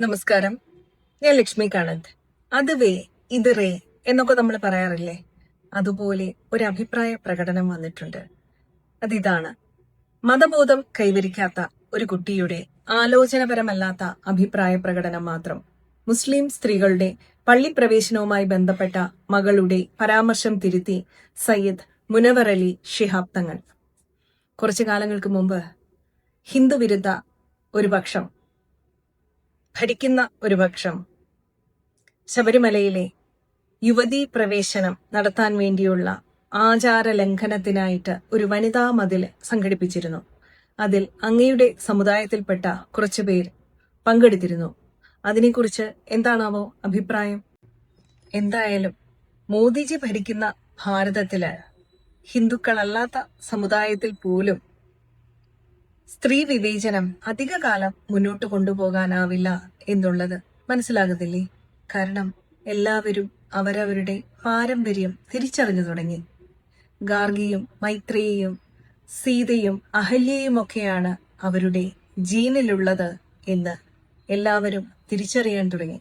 നമസ്കാരം. ഞാൻ ലക്ഷ്മി കാണന്ത് അത് വേ ഇത് റേ എന്നൊക്കെ നമ്മൾ പറയാറില്ലേ? അതുപോലെ ഒരു അഭിപ്രായ പ്രകടനം വന്നിട്ടുണ്ട്. അതിതാണ്. മതബോധം കൈവരിക്കാത്ത ഒരു കുട്ടിയുടെ ആലോചനപരമല്ലാത്ത അഭിപ്രായ പ്രകടനം മാത്രം. മുസ്ലിം സ്ത്രീകളുടെ പള്ളിപ്രവേശനവുമായി ബന്ധപ്പെട്ട മകളുടെ പരാമർശം തിരുത്തി സയ്യിദ് മുനവർ അലി ശിഹാബ് തങ്ങൾ. കുറച്ചു കാലങ്ങൾക്ക് മുമ്പ് ഹിന്ദു വിരുദ്ധ ഒരു പക്ഷം ഭരിക്കുന്ന ഒരു പക്ഷം ശബരിമലയിലെ യുവതീ പ്രവേശനം നടത്താൻ വേണ്ടിയുള്ള ആചാര ലംഘനത്തിനായിട്ട് ഒരു വനിതാ മതിൽ സംഘടിപ്പിച്ചിരുന്നു. അതിൽ അങ്ങയുടെ സമുദായത്തിൽപ്പെട്ട കുറച്ചു പേർ പങ്കെടുത്തിരുന്നു. അതിനെക്കുറിച്ച് എന്താണാവോ അഭിപ്രായം? എന്തായാലും മോദിജി ഭരിക്കുന്ന ഭാരതത്തിൽ ഹിന്ദുക്കളല്ലാത്ത സമുദായത്തിൽ പോലും സ്ത്രീ വിവേചനം അധികകാലം മുന്നോട്ട് കൊണ്ടുപോകാനാവില്ല എന്നുള്ളത് മനസ്സിലാകുന്നില്ലേ? കാരണം എല്ലാവരും അവരവരുടെ പാരമ്പര്യം തിരിച്ചറിഞ്ഞു തുടങ്ങി. ഗാർഗിയും മൈത്രിയെയും സീതയും അഹല്യയുമൊക്കെയാണ് അവരുടെ ജീനിലുള്ളത് എന്ന് എല്ലാവരും തിരിച്ചറിയാൻ തുടങ്ങി.